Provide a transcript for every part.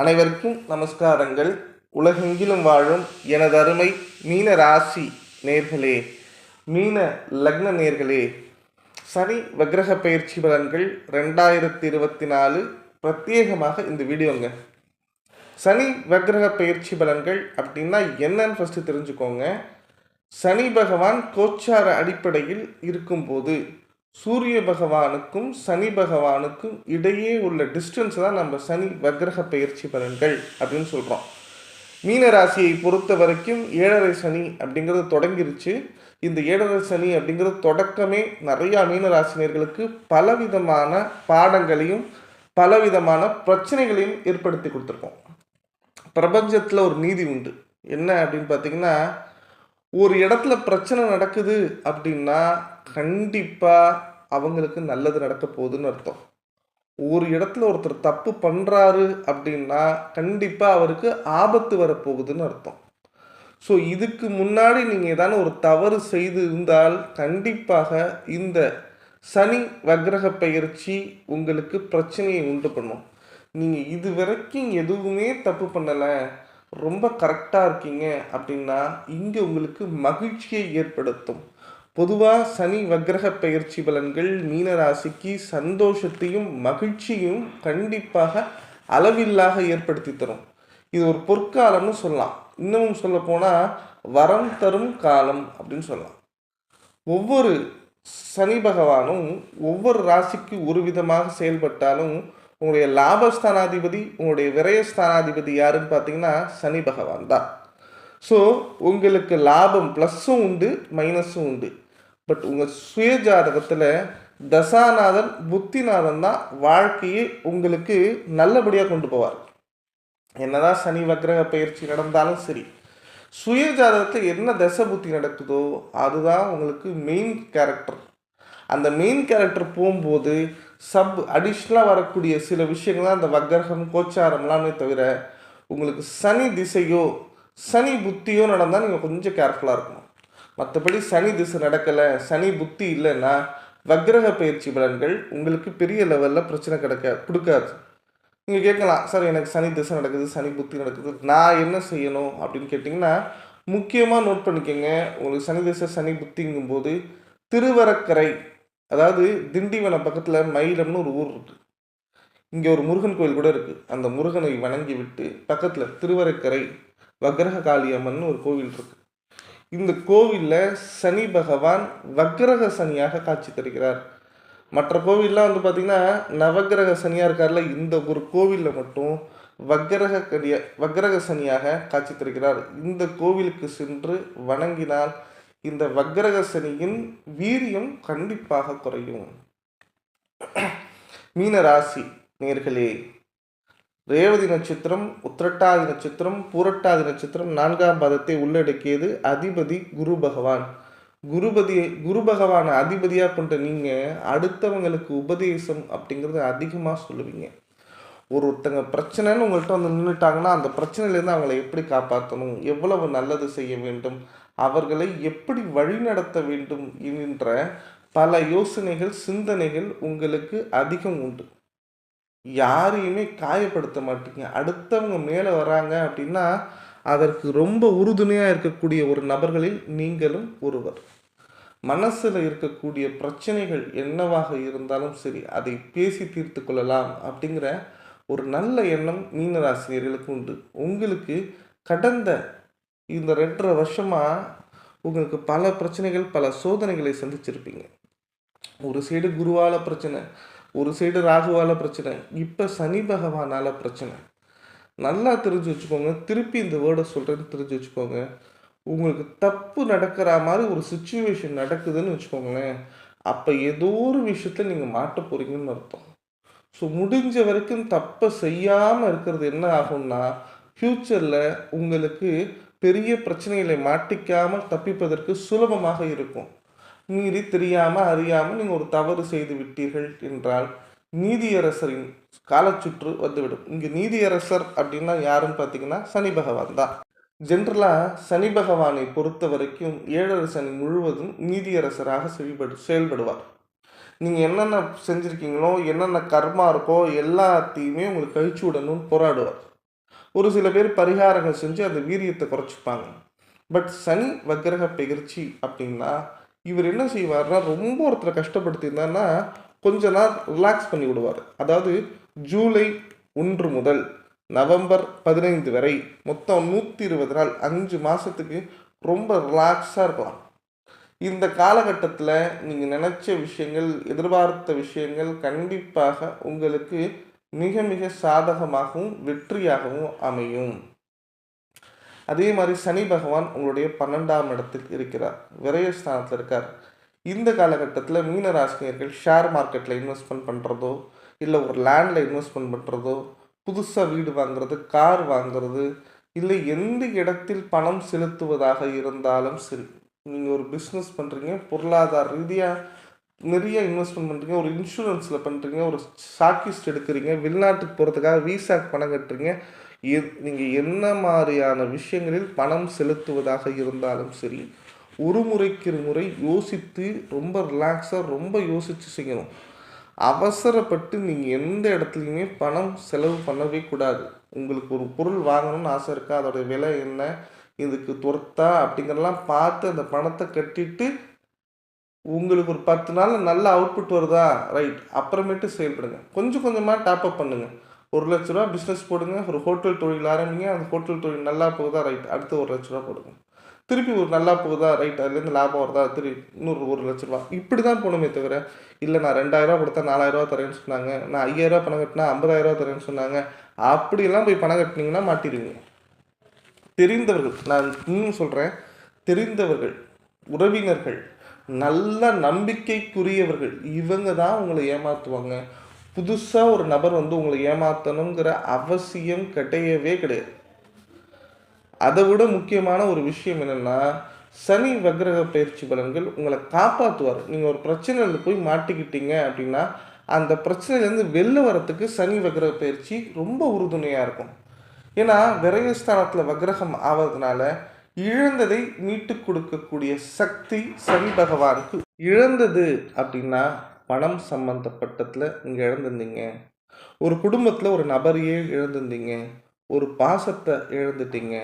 அனைவருக்கும் நமஸ்காரங்கள். உலகெங்கிலும் வாழும் எனது அருமை மீன ராசி நேர்களே மீன லக்ன நேர்களே சனி வக்ரக பயிற்சி பலன்கள் ரெண்டாயிரத்தி இருபத்தி நாலு பிரத்யேகமாக இந்த வீடியோங்க. சனி வக்ரக பயிற்சி பலன்கள் அப்படின்னா என்னன்னு ஃபஸ்ட்டு தெரிஞ்சுக்கோங்க. சனி பகவான் கோச்சார அடிப்படையில் இருக்கும்போது சூரிய பகவானுக்கும் சனி பகவானுக்கும் இடையே உள்ள டிஸ்டன்ஸ் தான் நம்ம சனி வக்ரக பயிற்சி பலன்கள் அப்படின்னு சொல்கிறோம் மீனராசியை பொறுத்த வரைக்கும் ஏழரை சனி அப்படிங்கிறது தொடங்கிருச்சு. இந்த ஏழரை சனி அப்படிங்கிறது தொடக்கமே நிறையா மீனராசினியர்களுக்கு பலவிதமான பாடங்களையும் பலவிதமான பிரச்சனைகளையும் ஏற்படுத்தி கொடுத்துருக்கோம். பிரபஞ்சத்தில் ஒரு நீதி உண்டு. என்ன அப்படின்னு பார்த்தீங்கன்னா ஒரு இடத்துல பிரச்சனை நடக்குது அப்படின்னா கண்டிப்பாக அவங்களுக்கு நல்லது நடக்க போகுதுன்னு அர்த்தம். ஒரு இடத்துல ஒருத்தர் தப்பு பண்ணுறாரு அப்படின்னா கண்டிப்பாக அவருக்கு ஆபத்து வரப்போகுதுன்னு அர்த்தம். ஸோ இதுக்கு முன்னாடி நீங்கள் ஏதான ஒரு தவறு செய்து இருந்தால் கண்டிப்பாக இந்த சனி வக்ரக பயிற்சி உங்களுக்கு பிரச்சனையை உண்டு பண்ணும். நீங்கள் இது வரைக்கும் எதுவுமே தப்பு பண்ணலை. ரொம்ப கரெக்டாக இருக்கீங்க அப்படின்னா இங்கே உங்களுக்கு மகிழ்ச்சியை ஏற்படுத்தும். பொதுவாக சனி வக்ரக பயிற்சி பலன்கள் மீனராசிக்கு சந்தோஷத்தையும் மகிழ்ச்சியும் கண்டிப்பாக அளவில்லாக ஏற்படுத்தி தரும். இது ஒரு பொற்காலம்னு சொல்லலாம். இன்னமும் சொல்ல போனால் வரம் தரும் காலம் அப்படின்னு சொல்லலாம். ஒவ்வொரு சனி பகவானும் ஒவ்வொரு ராசிக்கு ஒரு விதமாக செயல்பட்டாலும் உங்களுடைய லாபஸ்தானாதிபதி உங்களுடைய விரயஸ்தானாதிபதி யாருன்னு பார்த்தீங்கன்னா சனி பகவான் தான். ஸோ உங்களுக்கு லாபம் ப்ளஸ்ஸும் உண்டு மைனஸும் உண்டு. பட் உங்கள் சுய ஜாதகத்தில் தசாநாதன் புத்திநாதன் தான் வாழ்க்கையை உங்களுக்கு நல்லபடியாக கொண்டு போவார். என்னதான் சனி வக்ரக பயிற்சி நடந்தாலும் சரி சுய ஜாதகத்தில் என்ன தசை புத்தி நடக்குதோ அதுதான் உங்களுக்கு மெயின் கேரக்டர் அந்த மெயின் கேரக்டர் போகும்போது சப் அடிஷ்னலாக வரக்கூடிய சில விஷயங்கள் தான் அந்த வக்கரகம் கோச்சாரம்லாமே தவிர உங்களுக்கு சனி திசையோ சனி புத்தியோ நடந்தால் நீங்கள் கொஞ்சம் கேர்ஃபுல்லாக இருக்கணும். மற்றபடி சனி திசை நடக்கலை சனி புத்தி இல்லைன்னா வக்ரக பயிற்சி பலன்கள் உங்களுக்கு பெரிய லெவலில் பிரச்சனை கிடைக்க கொடுக்காது. நீங்கள் கேட்கலாம் சார் எனக்கு சனி திசை நடக்குது சனி புத்தி நடக்குது நான் என்ன செய்யணும்? அப்படின்னு கேட்டிங்கன்னா முக்கியமாக நோட் பண்ணிக்கோங்க. உங்களுக்கு சனி திசை சனி புத்திங்கும்போது திருவரக்கரை அதாவது திண்டிவனம் பக்கத்தில் மயிலம்னு ஒரு ஊர் இருக்குது இங்கே ஒரு முருகன் கோயில் கூட இருக்குது அந்த முருகனை வணங்கி விட்டு பக்கத்தில் திருவரக்கரை வக்ரக காளியம்மன் ஒரு கோவில் இருக்குது இந்த கோவிலில் சனி பகவான் வக்ரக சனியாக காட்சி தருகிறார். மற்ற கோவில்லாம் வந்து பார்த்திங்கன்னா நவகிரக சனியாக இருக்கார்ல இந்த ஒரு கோவிலில் மட்டும் வக்ரக கடிய வக்ரக சனியாக காட்சி தருகிறார். இந்த கோவிலுக்கு சென்று வணங்கினால் இந்த வக்ரக சனியின் வீரியம் கண்டிப்பாக குறையும். மீன ராசி நேர்களே ரேவதி நட்சத்திரம் உத்திரட்டாதி நட்சத்திரம் பூரட்டாதி நட்சத்திரம் நான்காம் பாதத்தை உள்ளடக்கியது அதிபதி குரு பகவான். குருபதி குரு பகவானை அதிபதியாக கொண்ட நீங்கள் அடுத்தவங்களுக்கு உபதேசம் அப்படிங்கிறத அதிகமாக சொல்லுவீங்க. ஒரு ஒருத்தங்க பிரச்சனைன்னு உங்கள்கிட்ட வந்து நின்றுட்டாங்கன்னா அந்த பிரச்சனையிலேருந்து அவங்கள எப்படி காப்பாற்றணும் எவ்வளவு நல்லது செய்ய வேண்டும்? அவர்களை எப்படி வழிநடத்த வேண்டும் என்கின்ற பல யோசனைகள் சிந்தனைகள் உங்களுக்கு அதிகம் உண்டு. யாரையுமே காயப்படுத்த மாட்டீங்க. அடுத்தவங்க மேலே வராங்க அப்படின்னா அதற்கு ரொம்ப உறுதுணையாக இருக்கக்கூடிய ஒரு நபர்களில் நீங்களும் ஒருவர். மனசில் இருக்கக்கூடிய பிரச்சனைகள் என்னவாக இருந்தாலும் சரி அதை பேசி தீர்த்து கொள்ளலாம் அப்படிங்கிற ஒரு நல்ல எண்ணம் மீனராசினியர்களுக்கு உண்டு. உங்களுக்கு கடந்த இந்த ரெண்டரை வருஷமாக உங்களுக்கு பல பிரச்சனைகள் பல சோதனைகளை சந்திச்சிருப்பீங்க. ஒரு சைடு குருவால் பிரச்சனை ஒரு சைடு ராகுவால் பிரச்சனை இப்போ சனி பகவானால் பிரச்சனை. நல்லா தெரிஞ்சு வச்சுக்கோங்க. திருப்பி இந்த வேர்டை சொல்கிறேன்னு தெரிஞ்சு வச்சுக்கோங்க. உங்களுக்கு தப்பு நடக்கிற மாதிரி ஒரு சுச்சுவேஷன் நடக்குதுன்னு வச்சுக்கோங்களேன். அப்போ ஏதோ ஒரு விஷயத்தில் நீங்கள் மாட்ட போகிறீங்கன்னு அர்த்தம். ஸோ முடிஞ்ச வரைக்கும் தப்பை செய்யாமல் இருக்கிறது என்ன ஆகும்னா ஃப்யூச்சரில் உங்களுக்கு பெரிய பிரச்சனைகளை மாட்டிக்காமல் தப்பிப்பதற்கு சுலபமாக இருக்கும். மீறி தெரியாமல் அறியாமல் நீங்கள் ஒரு தவறு செய்து விட்டீர்கள் என்றால் நீதியரசரின் காலச்சுற்று வந்துவிடும். இங்கே நீதியரசர் அப்படின்னா யாருன்னு பார்த்தீங்கன்னா சனி பகவான் தான். ஜென்ரலாக சனி பகவானை பொறுத்த வரைக்கும் ஏழரை சனி முழுவதும் நீதியரசராக செயல்படு செயல்படுவார். நீங்கள் என்னென்ன செஞ்சுருக்கீங்களோ என்னென்ன கர்மா இருக்கோ எல்லாத்தையுமே உங்களுக்கு கழிச்சு விடணும்னு போராடுவார். ஒரு சில பேர் பரிகாரங்கள் செஞ்சு அந்த வீரியத்தை குறைச்சிப்பாங்க. பட் சனி வக்கிரக பயிற்சி அப்படின்னா இவர் என்ன செய்வார்னா ரொம்ப ஒருத்தரை கஷ்டப்படுத்தியிருந்தாருன்னா கொஞ்ச நாள் ரிலாக்ஸ் பண்ணி விடுவார். அதாவது ஜூலை ஒன்று முதல் நவம்பர் பதினைந்து வரை மொத்தம் நூற்றி இருபது நாள் அஞ்சு மாதத்துக்கு ரொம்ப ரிலாக்ஸாக இருக்கலாம். இந்த காலகட்டத்தில் நீங்கள் நினச்ச விஷயங்கள் எதிர்பார்த்த விஷயங்கள் கண்டிப்பாக உங்களுக்கு மிக மிக சாதகமாகவும் வெற்றியாகவும் அமையும். அதே மாதிரி சனி பகவான் உங்களுடைய பன்னெண்டாம் இடத்தில் இருக்கிறார். விரயஸ்தானத்தில் இருக்கார். இந்த காலகட்டத்தில் மீன ராசினியர்கள் ஷேர் மார்க்கெட்டில் இன்வெஸ்ட்மெண்ட் பண்ணுறதோ இல்லை ஒரு லேண்டில் இன்வெஸ்ட்மெண்ட் பண்ணுறதோ புதுசாக வீடு வாங்குறது கார் வாங்குறது இல்லை எந்த இடத்தில் பணம் செலுத்துவதாக இருந்தாலும் சரி நீங்கள் ஒரு பிஸ்னஸ் பண்ணுறீங்க பொருளாதார ரீதியாக நிறைய இன்வெஸ்ட்மெண்ட் பண்ணுறீங்க ஒரு இன்சூரன்ஸில் பண்ணுறீங்க ஒரு சாக்கிஸ்ட் எடுக்கிறீங்க வெளிநாட்டுக்கு போகிறதுக்காக விசாக்கு பணம் கட்டுறீங்க. நீங்கள் என்ன மாதிரியான விஷயங்களில் பணம் செலுத்துவதாக இருந்தாலும் சரி ஒரு முறைக்கு முறை யோசித்து ரொம்ப ரிலாக்ஸாக ரொம்ப யோசித்து செய்யணும். அவசரப்பட்டு நீங்கள் எந்த இடத்துலையுமே பணம் செலவு பண்ணவே கூடாது. உங்களுக்கு ஒரு பொருள் வாங்கணும்னு ஆசை இருக்கா? அதோடைய விலை என்ன? இதுக்கு துரத்தா? அப்படிங்கிறலாம் பார்த்து அந்த பணத்தை கட்டிட்டு உங்களுக்கு ஒரு பத்து நாள் நல்ல அவுட்புட் வருதா? ரைட் அப்புறமேட்டு செயல்படுங்க. கொஞ்சம் கொஞ்சமாக டாப்அப் பண்ணுங்கள் ஒரு லட்ச ரூபா பிஸ்னஸ் போடுங்க. ஒரு ஹோட்டல் தொழில் ஆரம்பிங்க. அந்த ஹோட்டல் தொழில் நல்லா போகுதா? ரைட் அடுத்து ஒரு லட்ச ரூபா போடுங்க. திருப்பி ஒரு நல்லா போகுதா? ரைட் அதுலேருந்து லாபம் வருதா? திருப்பி இன்னொரு ஒரு லட்ச ரூபா. இப்படி தான் போகணுமே தவிர இல்லை நான் ரெண்டாயிரரூவா கொடுத்தா நாலாயிரரூவா தரேன்னு சொன்னாங்க. நான் ஐயாயிரரூவா பணம் கட்டினா ஐம்பதாயிரரூவா தரேன்னு சொன்னாங்க. அப்படியெல்லாம் போய் பணம் கட்டினீங்கன்னா மாட்டிடுவீங்க. தெரிந்தவர்கள் நான் இன்னும் சொல்கிறேன் தெரிந்தவர்கள் உறவினர்கள் நல்ல நம்பிக்கைக்குரியவர்கள். இவங்க தான் உங்களை ஏமாற்றுவாங்க புதுசாக ஒரு நபர் வந்து உங்களை ஏமாற்றணுங்கிற அவசியம் கிடையவே கிடையாது. அதை விட முக்கியமான ஒரு விஷயம் என்னென்னா சனி வக்ரக பயிற்சி பலன்கள் உங்களை காப்பாற்றுவார் நீங்கள் ஒரு பிரச்சனையில் போய் மாட்டிக்கிட்டீங்க அப்படின்னா அந்த பிரச்சனையிலேருந்து வெளில வரத்துக்கு சனி வக்ரக பயிற்சி ரொம்ப உறுதுணையாக இருக்கும். ஏன்னா விரயஸ்தானத்தில் வக்ரகம் ஆவதுனால இழந்ததை மீட்டு கொடுக்கக்கூடிய சக்தி சனி பகவானுக்கு இழந்தது அப்படின்னா பணம் சம்பந்தப்பட்டதில் நீங்கள் இழந்திருந்தீங்க. ஒரு குடும்பத்தில் ஒரு நபரையே இழந்திருந்தீங்க. ஒரு பாசத்தை இழந்துட்டீங்க.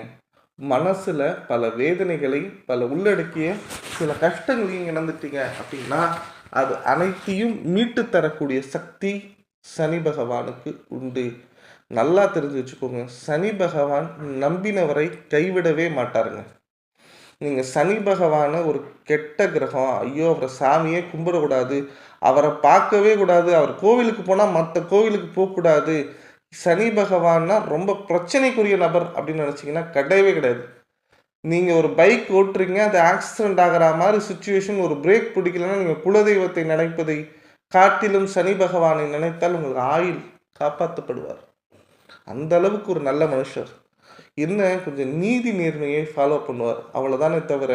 மனசில் பல வேதனைகளை பல உள்ளடக்கிய சில கஷ்டங்களையும் இழந்துட்டீங்க அப்படின்னா அது அனைத்தையும் மீட்டு தரக்கூடிய சக்தி சனி பகவானுக்கு உண்டு. நல்லா தெரிஞ்சு வச்சுக்கோங்க. சனி பகவான் நம்பினவரை கைவிடவே மாட்டாருங்க. நீங்கள் சனி பகவானை ஒரு கெட்ட கிரகம் ஐயோ அவரை சாமியே கும்பிடக்கூடாது அவரை பார்க்கவே கூடாது அவர் கோவிலுக்கு போனால் மற்ற கோவிலுக்கு போகக்கூடாது. சனி பகவான்னா ரொம்ப பிரச்சனைக்குரிய நபர் அப்படின்னு நினச்சிங்கன்னா கிடையவே கிடையாது. நீங்கள் ஒரு பைக் ஓட்டுறீங்க அது ஆக்சிடென்ட் ஆகிற மாதிரி சுச்சுவேஷன் ஒரு பிரேக் பிடிக்கலன்னா நீங்கள் குலதெய்வத்தை நினைப்பதை காட்டிலும் சனி பகவானை நினைத்தால் உங்களுக்கு ஆயுள் காப்பாற்றப்படுவார் அந்த அளவுக்கு ஒரு நல்ல மனுஷர். என்ன கொஞ்சம் நீதி நேர்மையை ஃபாலோ பண்ணுவார். அவ்வளோதானே தவிர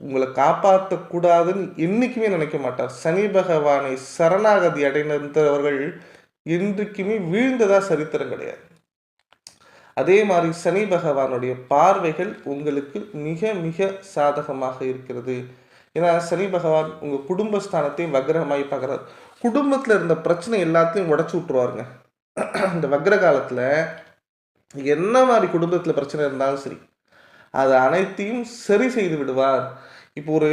உங்களை காப்பாற்றக்கூடாதுன்னு என்றைக்குமே நினைக்க மாட்டார். சனி பகவானை சரணாகதி அடைந்தவர்கள் என்றைக்குமே வீழ்ந்ததா சரித்திரம் கிடையாது. அதே மாதிரி சனி பகவானுடைய பார்வைகள் உங்களுக்கு மிக மிக சாதகமாக இருக்கிறது. ஏன்னா சனி பகவான் உங்கள் குடும்பஸ்தானத்தையும் வக்ரமாகி பார்க்குறாரு. குடும்பத்தில் இருந்த பிரச்சனை எல்லாத்தையும் உடச்சி விட்ருவாருங்க இந்த வக்ர காலத்தில் என்ன மாதிரி குடும்பத்தில் பிரச்சனை இருந்தாலும் சரி அது அனைத்தையும் சரி செய்து விடுவார். இப்போ ஒரு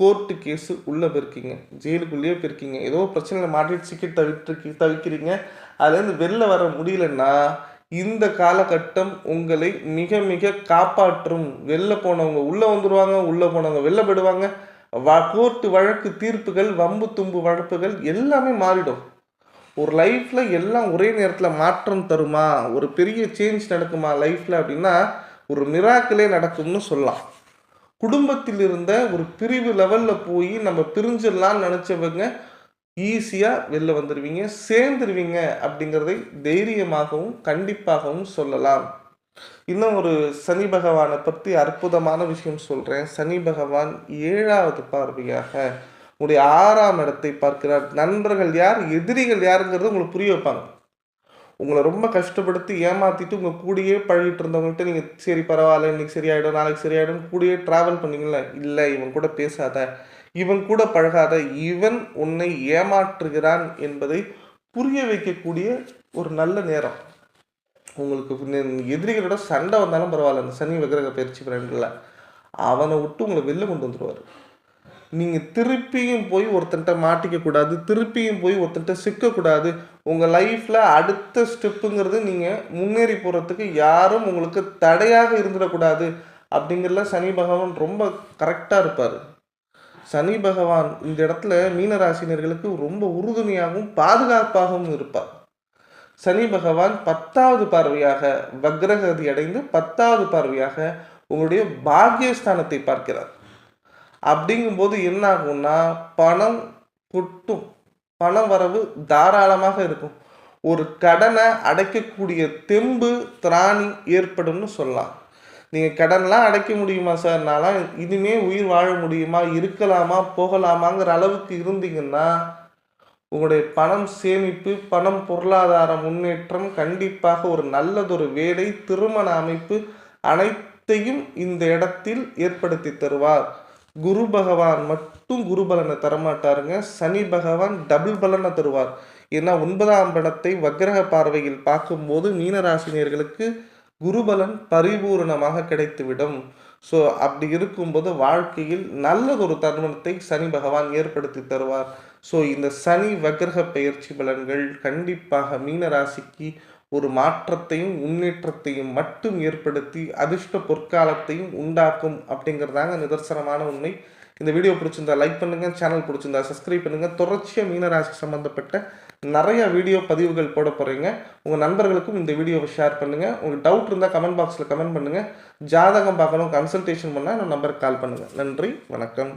கோர்ட்டு கேஸு உள்ளே போயிருக்கீங்க ஜெயிலுக்குள்ளேயே போயிருக்கீங்க ஏதோ பிரச்சனையில் மாட்டிட்டு சிக்கி தவிட்டு தவிக்கிறீங்க அதுலேருந்து வெளில வர முடியலன்னா இந்த காலகட்டம் உங்களை மிக மிக காப்பாற்றும். வெளில போனவங்க உள்ளே வந்துடுவாங்க உள்ளே போனவங்க வெளில போயிடுவாங்க. வ கோர்ட்டு வழக்கு தீர்ப்புகள் வம்பு தும்பு வழக்குகள் எல்லாமே மாறிடும். ஒரு லைஃப்பில் எல்லாம் ஒரே நேரத்தில் மாற்றம் தருமா? ஒரு பெரிய சேஞ்ச் நடக்குமா லைஃப்பில் அப்படின்னா ஒரு மிராக்கிளே நடக்கும்னு சொல்லலாம். குடும்பத்தில் இருந்த ஒரு பிரிவு லெவலில் போய் நம்ம பிரிஞ்சிடலாம்னு நினச்சவங்க ஈஸியாக வெளில வந்துடுவீங்க சேர்ந்துருவீங்க அப்படிங்கிறதை தைரியமாகவும் கண்டிப்பாகவும் சொல்லலாம். இன்னும் ஒரு சனி பகவானை பற்றி அற்புதமான விஷயம் சொல்கிறேன் சனி பகவான் ஏழாவது பார்வையாக உங்களுடைய ஆறாம் இடத்தை பார்க்கிறார். நண்பர்கள் யார்? எதிரிகள் யாருங்கிறது உங்களுக்கு புரிய வைப்பாங்க. உங்களை ரொம்ப கஷ்டப்படுத்தி ஏமாற்றிட்டு உங்கள் கூடயே பழகிட்டு இருந்தவங்கள்ட்ட நீங்கள் சரி பரவாயில்ல இன்னைக்கு சரியாயிடும் நாளைக்கு சரியாயிடும் கூடயே ட்ராவல் பண்ணிங்களா இல்லை இவன் கூட பேசாத. இவன் கூட பழகாத. இவன் உன்னை ஏமாற்றுகிறான் என்பதை புரிய வைக்கக்கூடிய ஒரு நல்ல நேரம். உங்களுக்கு எதிரிகளோட சண்டை வந்தாலும் பரவாயில்ல. அந்த சனி விக்கிரக பயிற்சி பலன்களில் அவனை விட்டு உங்களை வெளில கொண்டு வந்துடுவார் நீங்கள் திருப்பியும் போய் ஒருத்தன்ட்ட மாட்டிக்கக்கூடாது திருப்பியும் போய் ஒருத்தன்ட்ட சிக்கக்கூடாது. உங்கள் லைஃப்பில் அடுத்த ஸ்டெப்புங்கிறது நீங்கள் முன்னேறி போகிறதுக்கு யாரும் உங்களுக்கு தடையாக இருந்துடக்கூடாது அப்படிங்கிறதுல சனி பகவான் ரொம்ப கரெக்டாக இருப்பார். சனி பகவான் இந்த இடத்துல மீனராசினியர்களுக்கு ரொம்ப உறுதுணையாகவும் பாதுகாப்பாகவும் இருப்பார். சனி பகவான் பத்தாவது பார்வையாக வக்ரகதி அடைந்து பத்தாவது பார்வையாக உங்களுடைய பாக்யஸ்தானத்தை பார்க்கிறார். அப்படிங்கும்போது என்ன ஆகும்னா பணம் கொட்டும். பண வரவு தாராளமாக இருக்கும். ஒரு கடனை அடைக்கக்கூடிய தெம்பு திராணி ஏற்படும்னு சொல்லலாம். நீங்கள் கடன்லாம் அடைக்க முடியுமா சார்? நான்லாம் இனிமே உயிர் வாழ முடியுமா? இருக்கலாமா? போகலாமாங்கிற அளவுக்கு இருந்தீங்கன்னா உங்களுடைய பணம் சேமிப்பு பணம் பொருளாதார முன்னேற்றம் கண்டிப்பாக ஒரு நல்லதொரு வேலை திருமண அமைப்பு அனைத்தையும் இந்த இடத்தில் ஏற்படுத்தி தருவார். குரு பகவான் மட்டும் குரு பலனை தரமாட்டாருங்க. சனி பகவான் டபுள் பலனை தருவார். ஏன்னா ஒன்பதாம் படத்தை வக்கிரக பார்வையில் பார்க்கும்போது மீனராசினியர்களுக்கு குருபலன் பரிபூரணமாக கிடைத்துவிடும். ஸோ அப்படி இருக்கும்போது வாழ்க்கையில் நல்லதொரு தருணத்தை சனி பகவான் ஏற்படுத்தி தருவார். ஸோ இந்த சனி வக்கிரக பயிற்சி பலன்கள் கண்டிப்பாக மீனராசிக்கு ஒரு மாற்றத்தையும் முன்னேற்றத்தையும் மட்டும் ஏற்படுத்தி அதிர்ஷ்ட பொற்காலத்தையும் உண்டாக்கும் அப்படிங்கிறதாங்க நிதர்சனமான உண்மை. இந்த வீடியோ பிடிச்சிருந்தா லைக் பண்ணுங்க சேனல் பிடிச்சிருந்தா சப்ஸ்கிரைப் பண்ணுங்க. தொடர்ச்சியாக மீனராசி சம்மந்தப்பட்ட நிறைய வீடியோ பதிவுகள் போட போறீங்க. உங்க நண்பர்களுக்கும் இந்த வீடியோவை ஷேர் பண்ணுங்க. உங்களுக்கு டவுட் இருந்தால் கமெண்ட் பாக்ஸில் கமெண்ட் பண்ணுங்க. ஜாதகம் பார்க்கணும் கன்சல்டேஷன் பண்ணால் இந்த நம்பருக்கு கால் பண்ணுங்க. நன்றி வணக்கம்.